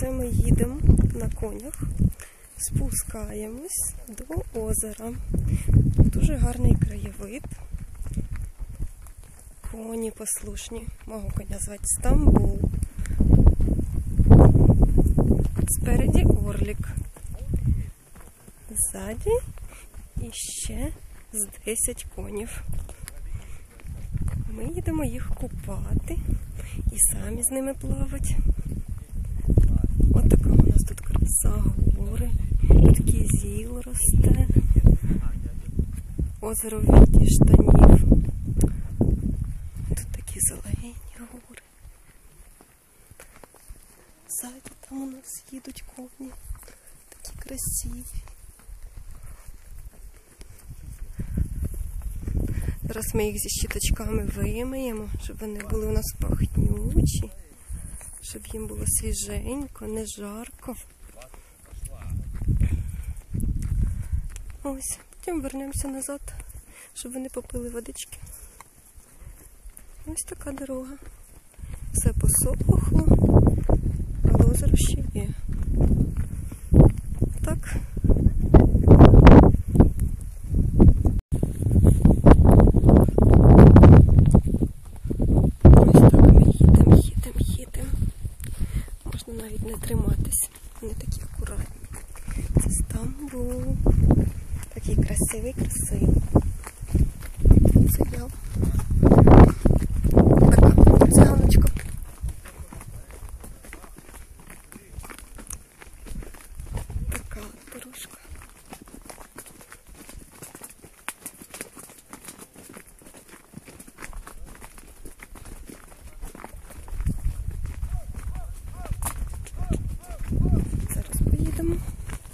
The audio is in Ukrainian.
Це ми їдемо на конях, спускаємось до озера. Дуже гарний краєвид. Коні послушні. Мого коня звати Стамбул. Спереді орлік. Ззаді іще з 10 конів. Ми їдемо їх купати і самі з ними плавати. От така у нас тут краса, гори, тут кізіл росте, озеро в віді штанів. Тут такі зелені гори. Ззаді там у нас їдуть коні, такі красиві. Зараз ми їх зі щіточками вимиємо, щоб вони були у нас пахнючі, щоб їм було свіженько, не жарко. Ось, потім вернемося назад, щоб вони попили водички. Ось така дорога. Все посохло, але озеро ще є. Так. Навіть не триматись. Вони такі акуратні. Це Стамбул. Такий красивий, красивий. Сигнал. Циганочку. Така от дорожка. Зараз поїдемо.